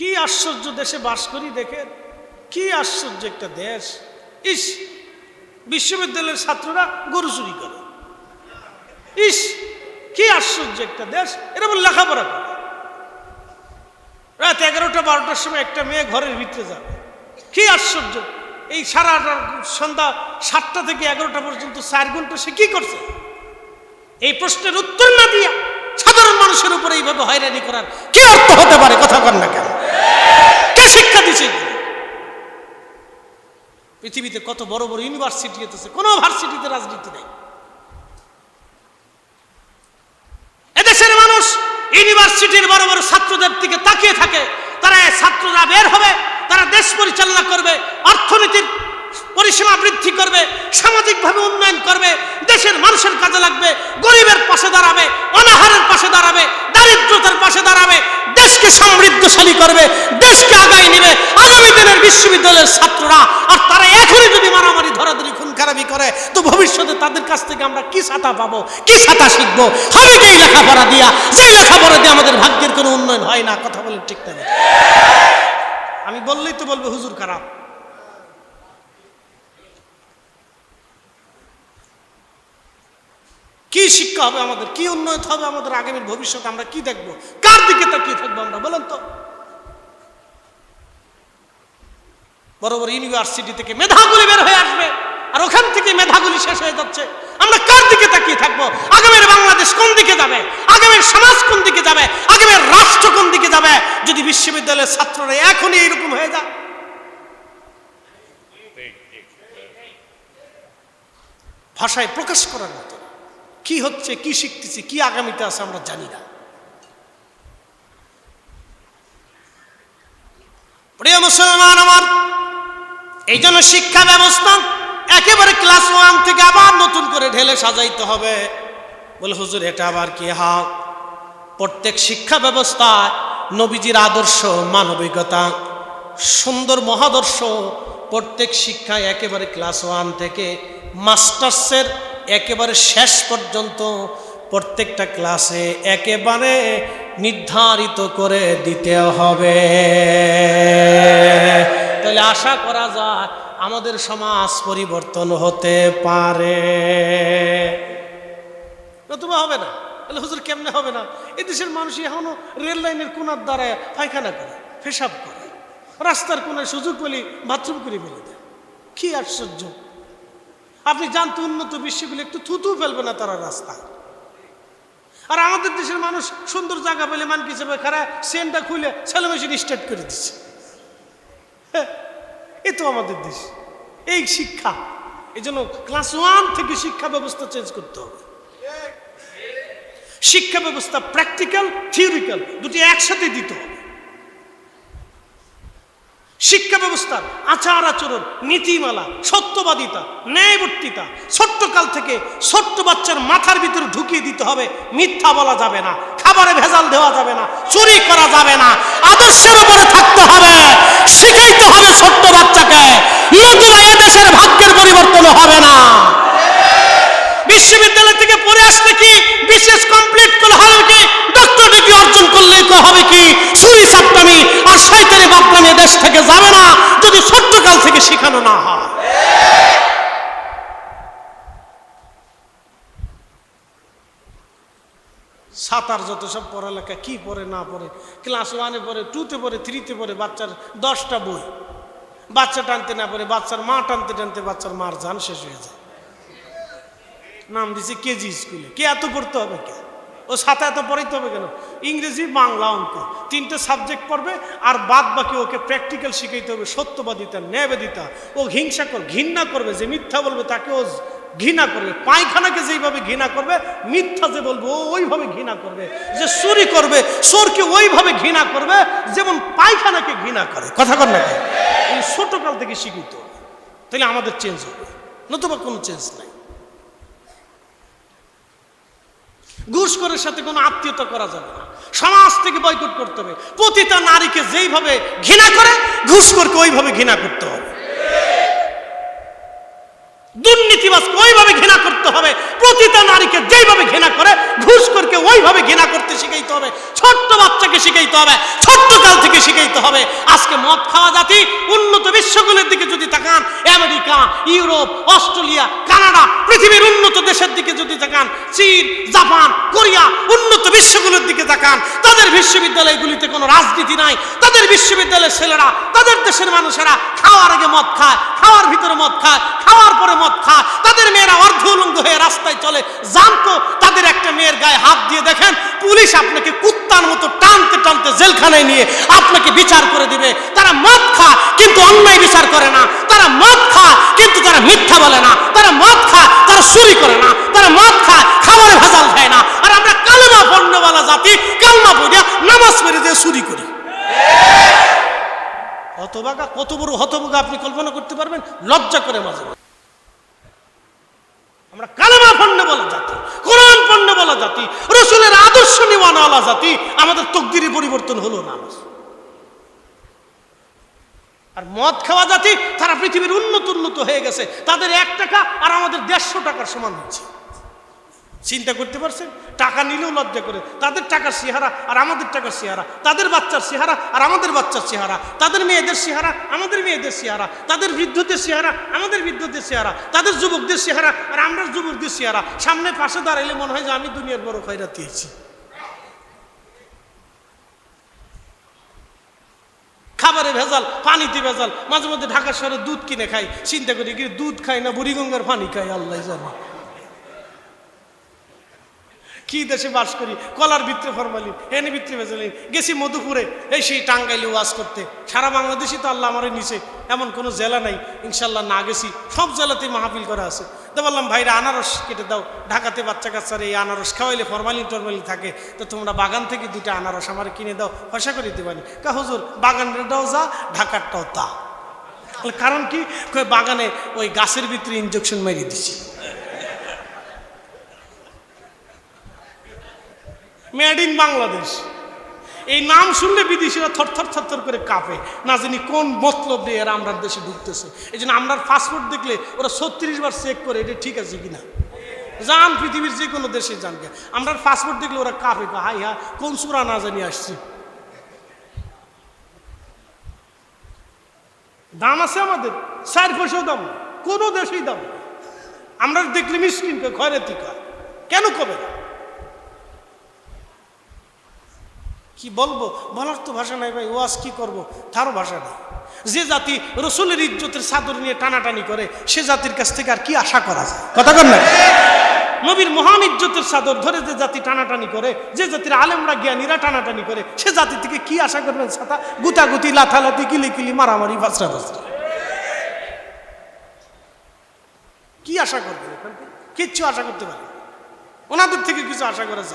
কি আশ্চর্য দেশে বাস করি দেখেন? কি আশ্চর্য একটা দেশ। ইস, বিশ্ববিদ্যালয়ের ছাত্ররা গরু চুরি করে। ইস, কি আশ্চর্য একটা দেশ। এরা বলে লেখাপড়া করে। রাত এগারোটা বারোটার সময় একটা মেয়ে ঘরের ভিতরে যাবে। কি আশ্চর্য। এই সারা সন্ধ্যা সাতটা থেকে এগারোটা পর্যন্ত চার ঘণ্টা সে কি করছে? এই প্রশ্নের উত্তর না দিয়া সাধারণ মানুষের উপরে এইভাবে হয়রানি করার কি অর্থ হতে পারে? কথা কর না কেন কে শিক্ষা দিছে এগুলো? পৃথিবীতে কত বড় বড় ইউনিভার্সিটি হতেছে কোনো ভার্সিটিতে রাজনীতি নেই। এদেশের মানুষ ইউনিভার্সিটির বড় বড় ছাত্রদের দিকে তাকিয়ে থাকে, তারা ছাত্ররা বের হবে, তারা দেশ পরিচালনা করবে, অর্থনীতির পরিসীমা বৃদ্ধি করবে, সামাজিকভাবে উন্নয়ন করবে, দেশের মানুষের কাজে লাগবে, গরিবের পাশে দাঁড়াবে, অনাহারের পাশে দাঁড়াবে, দারিদ্রতার পাশে দাঁড়াবে, দেশকে সমৃদ্ধশালী করবে, দেশকে আগায় নেবে, আগামী দিনের বিশ্ববিদ্যালয়ের ছাত্ররা আর তারা এখনই যদি মারামারি ধরাধরি খুন খারাপি করে, তো ভবিষ্যতে তাদের কাছ থেকে আমরা কি ছাতা পাবো? কি ছাতা শিখব? হবে কি লেখাপড়া দিয়া। যে লেখাপড়া দিয়ে আমাদের ভাগ্যের কোনো উন্নয়ন হয় না, কথা বলেন ঠিক না। আমি বললেই তো বলবে হুজুর খারাপ। কি শিক্ষা হবে আমাদের? কি উন্নয়ন হবে আমাদের আগামীর ভবিষ্যৎ আমরা কি দেখব? কার দিকে তাকিয়ে থাকব আমরা? বলেন তো। বড় বড় ইউনিভার্সিটি থেকে মেধাগুলি বের হয়ে আসবে। আর ওখান থেকে মেধাগুলি শেষ হয়ে যাচ্ছে। আমরা কার দিকে তাকিয়ে থাকব? আগামীর বাংলাদেশ কোন দিকে যাবে? আগামীর সমাজ কোন দিকে যাবে? আগামীর রাষ্ট্র কোন দিকে যাবে? যদি বিশ্ববিদ্যালয়ের ছাত্ররা এখনই এইরকম হয়ে যায়। ভাষায় প্রকাশ করার মতো। কি হচ্ছে, কি শিখতেছি, কি আগামীতে আছে আমরা জানি না। প্রিয় মুসলমান আমার, এই জন্য শিক্ষা ব্যবস্থা একেবারে ক্লাস ওয়ান থেকে আবার নতুন করে ঢেলে সাজাইতে হবে। বলে, হুজুর, এটা আবার কি হা প্রত্যেক শিক্ষা ব্যবস্থায় নবীজির আদর্শ, মানবিকতা, সুন্দর মহাদর্শ প্রত্যেক শিক্ষায় একেবারে ক্লাস ওয়ান থেকে মাস্টার্সের একেবারে শেষ পর্যন্ত প্রত্যেকটা ক্লাসে একেবারে নির্ধারিত করে দিতে হবে। তাহলে আশা করা যায় আমাদের সমাজ পরিবর্তন হতে পারে। নতুবা হবে না। তাহলে হুজুর কেমনে হবে না? এই দেশের মানুষ এখনও রেল লাইনের কোনার দ্বারায় পায়খানা করে পেশাব করে রাস্তার কোনায় সুযোগ পেলে বাথরুম করে ফেলে দেয়। কি আশ্চর্য। আপনি জানতো উন্নত বিশ্বগুলি একটু থুতু ফেলবে না তারা রাস্তায়। আর আমাদের দেশের মানুষ সুন্দর জায়গা পেলে মান কি হিসেবে খারাপ সেনটা খুলে ছেলে মেশিন স্টার্ট করে দিচ্ছে। হ্যাঁ, এ তো আমাদের দেশ। এই শিক্ষা। এই জন্য ক্লাস ওয়ান থেকে শিক্ষা ব্যবস্থা চেঞ্জ করতে হবে। শিক্ষা ব্যবস্থা প্র্যাকটিক্যাল থিওরিক্যাল দুটি একসাথে দিতে হবে। শিক্ষা ব্যবস্থার আচার আচরণ, নীতিমালা, সত্যবাদিতা, ন্যায়বর্তিতা, ছোট্টকাল থেকে ছোট্ট বাচ্চার মাথার ভিতরে ঢুকিয়ে দিতে হবে। মিথ্যা বলা যাবে না, খাবারে ভেজাল দেওয়া যাবে না, চুরি করা যাবে না, আদর্শের উপরে থাকতে হবে। শিখাইতে হবে ছোট্ট বাচ্চাকে। নতুবা এদেশের ভাগ্যের পরিবর্তন হবে না। বিশ্ববিদ্যালয় থেকে পড়ে আসলে কি? বিশেষ কমপ্লিট করলে হবে কি? ডক্টর ডিগ্রি অর্জন করলেই তো হবে কি? সুরি সাপ্তামি আর শয়তানি বাপরামি দেশ থেকে যাবে না, যদি ছোট্টকাল থেকে শেখানো না হয়। সাঁতার যত সব পড়ালেখা কি পড়ে, না পড়ে ক্লাস ওয়ানে পড়ে টুতে পড়ে থ্রিতে পড়ে, বাচ্চার দশটা বই। বাচ্চা টানতে না পড়ে, বাচ্চার মা টানতে টানতে বাচ্চার মার যান শেষ হয়ে যায়। নাম দিছে কেজি স্কুলে। কে এত পড়তে হবে কে? ও সাথে এত পড়াইতে হবে কেন? ইংরেজি, বাংলা অঙ্ক। তিনটে সাবজেক্ট পড়বে, আর বাদ বাকি ওকে প্র্যাকটিক্যাল শিখাইতে হবে, সত্যবাদিতা, ন্যায়বাদিতা। ও হিংসা কর, ঘৃণা করবে, যে মিথ্যা বলবে তাকে ও ঘৃণা করবে, পায়খানাকে যেইভাবে ঘৃণা করবে, মিথ্যা যে বলব ওইভাবে ঘৃণা করবে, যে চুরি করবে, চোরকে ওইভাবে ঘৃণা করবে, যেমন পায়খানাকে ঘৃণা করে। কথা কর না ছোটকাল থেকে শিখিতে তাহলে আমাদের চেঞ্জ হবে। নতুবা কোনো চেঞ্জ নাই। ঘুষখোরের সাথে কোনো আত্মীয়তা করা যাবে না। সমাজ থেকে বয়কট করতে হবে। প্রতিটা নারীকে যেইভাবে ঘৃণা করে, ঘুষখোরকে ওইভাবে ঘৃণা করতে হবে। দুর্নীতিবাজকে ওইভাবে ঘৃণা করতে হবে? প্রতিটা নারী ঘুষকারীকে যেইভাবে ঘৃণা করে ঘুষখোরকে ওইভাবে ঘৃণা করতে শিখাইতে হবে। ছোট্ট বাচ্চাকে শিখাইতে হবে, ছোট্ট কাল থেকে শিখাইতে হবে। আজকে মদ খাওয়া জাতি, উন্নত বিশ্বগুলোর দিকে যদি তাকান, আমেরিকা, ইউরোপ, অস্ট্রেলিয়া, কানাডা, পৃথিবীর উন্নত দেশের দিকে যদি তাকান, চীন, জাপান, কোরিয়া, উন্নত বিশ্বগুলোর দিকে তাকান, তাদের বিশ্ববিদ্যালয়গুলিতে কোনো রাজনীতি নাই। তাদের বিশ্ববিদ্যালয়ের ছেলেরা, তাদের দেশের মানুষেরা খাওয়ার আগে মদ খায়, খাওয়ার ভিতরে মদ খায়, খাওয়ার পরে মদ খায়। তাদের মেয়েরা হয়ে রাস্তায় চলে, জানতো তাদের একটা মেয়ের গায়ে হাত দিয়ে দেখেন, পুলিশ আপনাকে কুত্তার মতো টানতে টানতে জেলখানায় নিয়ে আপনাকে বিচার করে দিবে। তারা মদ খায়, কিন্তু অন্যায় বিচার করে না। তারা মদ খায়, কিন্তু তারা মিথ্যা বলে না। তারা মদ খায়, তারা চুরি করে না। তারা মদ খা খাবারে ভেজাল খায় না। আর আমরা কালেমা পণ্যওয়ালা জাতি, কালমা পড়িয়া নামাজ পড়ে দিয়ে চুরি করি। হতবাগা কত বড় হতবাগা আপনি কল্পনা করতে পারবেন? লজ্জা করে মাঝে মাঝে। আমরা কালেমা পণ্য বলা জাতি কোরআন পণ্য বলা জাতি, রসুলের আদর্শ নেওয়ানওয়ালা জাতি, আমাদের তকদিরে পরিবর্তন হলো না আর মদ খাওয়া জাতি, তারা পৃথিবীর উন্নত উন্নত হয়ে গেছে, তাদের এক টাকা আর আমাদের দেড়শো টাকার সমান হচ্ছে চিন্তা করতে পারছেন? টাকা নিলেও লজ্জা করে। তাদের টাকার চেহারা আর আমাদের টাকার চেহারা। তাদের বাচ্চার চেহারা আর আমাদের বাচ্চার চেহারা। তাদের মেয়েদের চেহারা আমাদের মেয়েদের চেহারা। তাদের বৃদ্ধদের চেহারা আমাদের বৃদ্ধদের চেহারা। তাদের যুবকদের চেহারা আর আমরা যুবকদের চেহারা। সামনে পাশে দাঁড়াইলে মনে হয় যে আমি দুনিয়ার বড় খয়রাতি হয়েছি খাবারে ভেজাল, পানিতে ভেজাল। মাঝে মধ্যে ঢাকা শহরে দুধ কিনে খাই। চিন্তা করি কি দুধ খাই না বুড়িগঙ্গার পানি খাই, আল্লাহ জানে। কি দেশে বাস করি? কলার ভিতরে ফরমালিন এনে ভিতরে ভেজালিন। গেছি মধুপুরে, এই সেই টাঙ্গাইলে ওয়াজ করতে। সারা বাংলাদেশই তো আল্লাহ আমার নিচে এমন কোনো জেলা নাই। ইনশাল্লাহ না গেছি, সব জেলাতেই মাহফিল করা আছে। তো বললাম, ভাইরা, আনারস কেটে দাও। ঢাকাতে বাচ্চা কাচ্চারা এই আনারস খাওয়াইলে ফরমালিন টরমালিন থাকে। তো তোমরা বাগান থেকে দুইটা আনারস আমার কিনে দাও পয়সা করে পারি কা হুজুর, বাগানটাও যা, ঢাকারটাও তা। কারণ কি? বাগানে ওই গাছের ভিতরে ইঞ্জেকশন মারিয়ে দিছি। মেড ইন বাংলাদেশ এই নাম শুনলে বিদেশিরা থরথর থরথর করে কাঁপে। না জানি কোন মতলব দিয়ে এরা আমরা দেশে ঢুকতেছে। এই জন্য আমরা পাসপোর্ট দেখলে ওরা ছত্রিশ বার চেক করে এটা ঠিক আছে কিনা। যান পৃথিবীর যে কোনো দেশে যান গে আমরা পাসপোর্ট দেখলে ওরা কাঁপে হাই হা কোন সুরা না জানি আসছি? দাম আছে আমাদের। চার পয়সাও দাম। কোনো দেশেই দাম আমরা দেখলে মিসকিনকে, খয়রাতি কয় কেন কবে না? কি বলব? বলার তো ভাষা নাই ভাই, ওয়াজ কি করব? তারও ভাষা নেই। যে জাতি রসুলের ইজ্জতের চাদর নিয়ে টানাটানি করে, সে জাতির কাছ থেকে আর কি আশা করা যায়? কথা কর না। নবীর মহান ইজ্জতের চাদর ধরে যে জাতি টানাটানি করে, যে জাতির আলেমরা জ্ঞানীরা টানাটানি করে, সে জাতি থেকে কি আশা করবেন ছাতা? গুতাগুতি লাথালাতি কিলি কিলি মারামারি ফাসরা ফাসরা কি আশা করবেন? কিচ্ছু আশা করতে পারে ওনাদের থেকে কিছু আশা করা যায়?